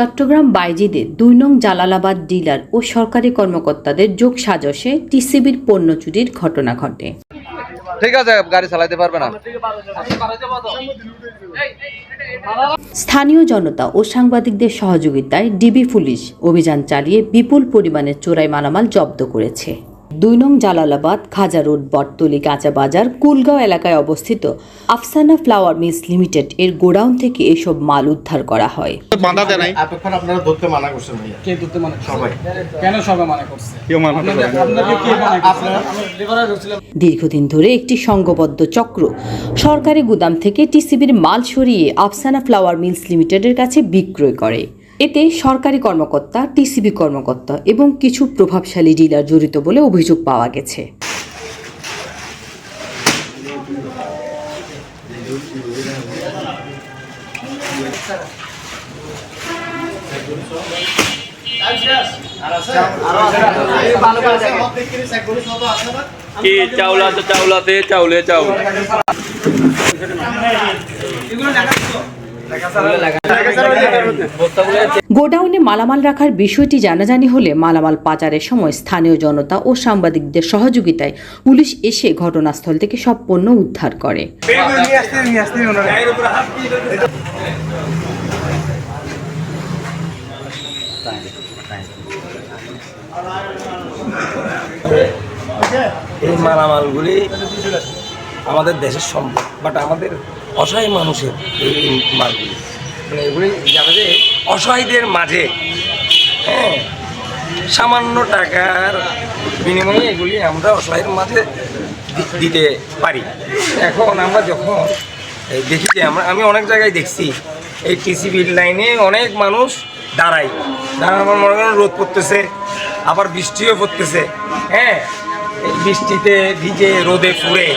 চট্টগ্রাম বাইজিদে দুই নং জালালাবাদ ডিলার ও সরকারি কর্মকর্তাদের যোগ সাজসে টিসিবির পণ্য চুরির ঘটনা ঘটে। ঠিক আছে গাড়ি চালাইতে পারবে না। স্থানীয় জনতা ও সাংবাদিকদের সহযোগিতায় ডিবি পুলিশ অভিযান চালিয়ে বিপুল পরিমাণে চোরাই মালামাল জব্দ করেছে। দুই নং জালালাবাদ খাজা রোড বটতলি কাঁচা বাজার কুলগাঁও এলাকায় অবস্থিত আফসানা ফ্লাওয়ার মিলস লিমিটেড। এর গোডাউন থেকে এসব মাল উদ্ধার করা হয়। বাধা দেয় নাই? এতক্ষণ আপনারা ধরতে মানা করছেন ভাইয়া। কে ধরতে মানে সবাই। কেন সবাই মানে করছে? কেউ মানা করে। আপনাকে কে মানে করছে? দীর্ঘদিন ধরে একটি সংঘবদ্ধ চক্র। সরকারি গুদাম থেকে টিসিবির মাল সরিয়ে আফসানা ফ্লাওয়ার মিলস লিমিটেডের কাছে বিক্রয় করে। এতে সরকারি কর্মকর্তা টিসিবি কর্মকর্তা এবং কিছু প্রভাবশালী ডিলার জড়িত বলে অভিযোগ পাওয়া গেছে। কি চাউল আছে? চাউল চাউলে চাউল। গোডাউনে মালামাল রাখার বিষয়টি জানাজানি হলে মালামাল পাচারের সময় স্থানীয় জনতা ও সাংবাদিকদের সহযোগিতায় পুলিশ এসে ঘটনাস্থল থেকে সব পণ্য উদ্ধার করে। এই মালামালগুলি আমাদের দেশের সম্পদ বাট আমাদের অসহায় মানুষের এই মালগুলি মানে এগুলি জানা যে অসহায়দের মাঝে। হ্যাঁ সামান্য টাকার বিনিময়ে এগুলি আমরা অসহায়ের মাঝে দিতে পারি। এখন আমরা যখন দেখি যে আমরা, আমি অনেক জায়গায় দেখছি, এই টিসিবির লাইনে অনেক মানুষ দাঁড়ায়। দাঁড়ানোর মনে করেন রোদ পড়তেছে, আবার বৃষ্টিও পড়তেছে। হ্যাঁ বৃষ্টিতে ভিজে রোদে ফুরে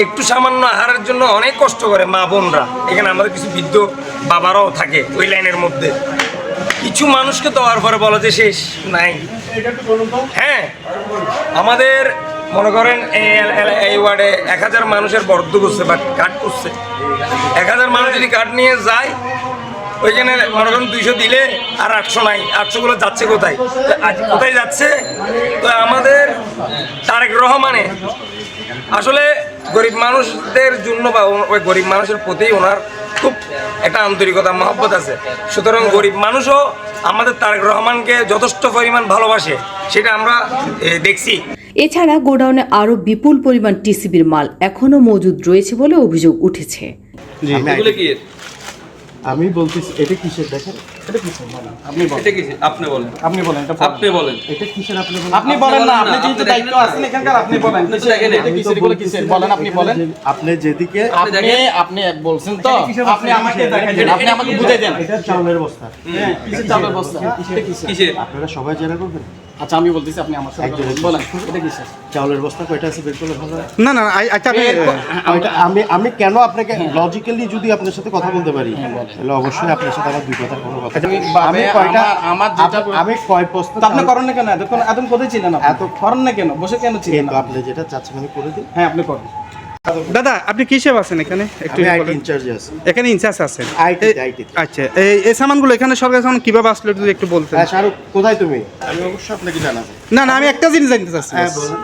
একটু সামান্য আহারের জন্য অনেক কষ্ট করে মা বোনরা। এখানে আমাদের কিছু বৃদ্ধ বাবারাও থাকে ওই লাইনের মধ্যে। কিছু মানুষকে দেওয়ার পরে বলা যে শেষ নাই। হ্যাঁ আমাদের মনে করেন এই ওয়ার্ডে এক হাজার মানুষের বরাদ্দ করছে বা কাট করছে এক হাজার মানুষ যদি কাঠ নিয়ে যায়, ওইখানে মনে করেন দুইশো দিলে আর আটশো নাই। আটশোগুলো যাচ্ছে কোথায়? কোথায় যাচ্ছে? তো আমাদের তারেক রহমানে আসলে গরিব মানুষদের জন্য বা ওই গরিব মানুষের প্রতি ওনার খুব একটা আন্তরিকতা মহব্বত আছে। সুতরাং গরিব মানুষও আমাদের তারেক রহমানকে যথেষ্ট পরিমাণ ভালোবাসে সেটা আমরা দেখছি। এছাড়া গোডাউনে আরও বিপুল পরিমাণ টিসিবির মাল এখনও মজুদ রয়েছে বলে অভিযোগ উঠেছে। আমি বলতেছি এটা কিসের? দেখেন এটা কিছু বলেন। আপনি বলেন। এটা কি আপনি বলেন। আপনি বলেন এটা আপনি বলেন। এটা কিসের আপনি বলেন? আপনি বলেন না আপনি যেহেতু দায়িত্ব আছেন এখানকার আপনি বলেন। আপনি দেখেন এটা কিসের? এগুলো কিসের? বলেন আপনি বলেন। আপনি যেদিকে আপনি আপনি বলছেন তো। আপনি আমাকে দেখেন আপনি আমাকে বুঝাই দেন। এটা চাউলের বস্তা। হ্যাঁ কিসের চালের বস্তা? এটা কিসের? কিসের? আপনারা সবাই জেনে করবেন? আচ্ছা আমি বলতেছি আপনি আমার সাথে বলেন। এটা কিসের চাউলের বস্তা কয়টা আছে বের করলে ভালো হয়? না না আচ্ছা আপনি আমি আমি কেন আপনাকে লজিক্যালি যদি আপনার সাথে কথা বলতে পারি তাহলে অবশ্যই আপনার সাথে আমার দুই কোনো কথা নেই। আমি কয়টা আমার- আমার যেটা আমি কয় বস্তা তো আপনি করেন না কেন? এতক্ষণ এতক্ষণ কোথায় ছিলেন আপনি? এত- করেন না কেন? বসে কেন ছিলেন আপনি যেটা চাচ্ছেন আমি করে দিই। হ্যাঁ আপনি করেন। দাদা আপনি কি কিসে আছেন এখানে? একটু আমি আইটি বলেন। ইনচার্জে আছি। এখানে ইনচার্জ আছেন? আইটি আইটি আচ্ছা এই এই সামানগুলো এখানে সরকার সামান কীভাবে আসলো যদি একটু বলতেন। হ্যাঁ শাহরুখ কোথায় তুমি? আমি অবশ্যই আপনাকে জানাব। না না আমি একটা জিনিস জানতে চাচ্ছি হ্যাঁ, বলুন।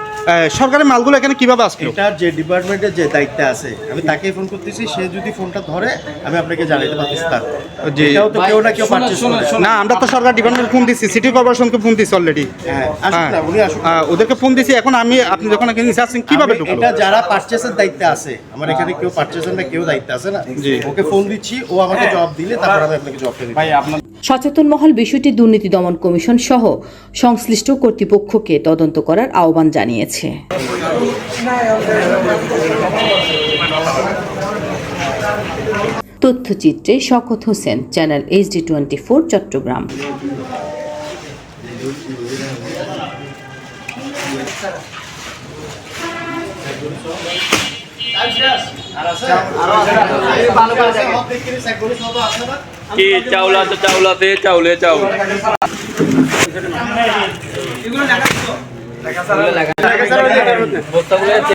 সরকারি মালগুলো এখানে কীভাবে আসলো? এটার যে ডিপার্টমেন্টের যে দায়িত্বে আছে আমি তাকেই ফোন করতেছি সে যদি ফোনটা ধরে আমি আপনাকে জানাতে পারতেছি তার। এটাও তো কেউ না কেউ শুনুন। না আমরা তো সরকার ডিপার্টমেন্ট ফোন দিচ্ছি সিটি কর্পোরেশনকে ফোন দিচ্ছি অলরেডি হ্যাঁ আসুন না উনি আসুন ওদেরকে ফোন দিচ্ছি এখন আমি আপনি যখন এখানে আসছেন কীভাবে ঢুকলো এটা যারা পারচেসের দায়িত্বে আছে। আমার এখানে কেউ পারচেসের না কেউ দায়িত্বে আছে না। ওকে ফোন দিচ্ছি ও আমাকে জবাব দিলে তারপর আমি আপনাকে দিই ভাই আপনার সচেতন মহল বিষয়টি দুর্নীতি দমন কমিশন সহ সংশ্লিষ্ট কর্তৃপক্ষকে তদন্ত করার আহ্বান জানিয়েছে। তথ্যচিত্রে Shawkat Hossain channel HD twenty four Chattogram. কি চাউল আছে চাউল আছে চাউলে চাউল। এগুলো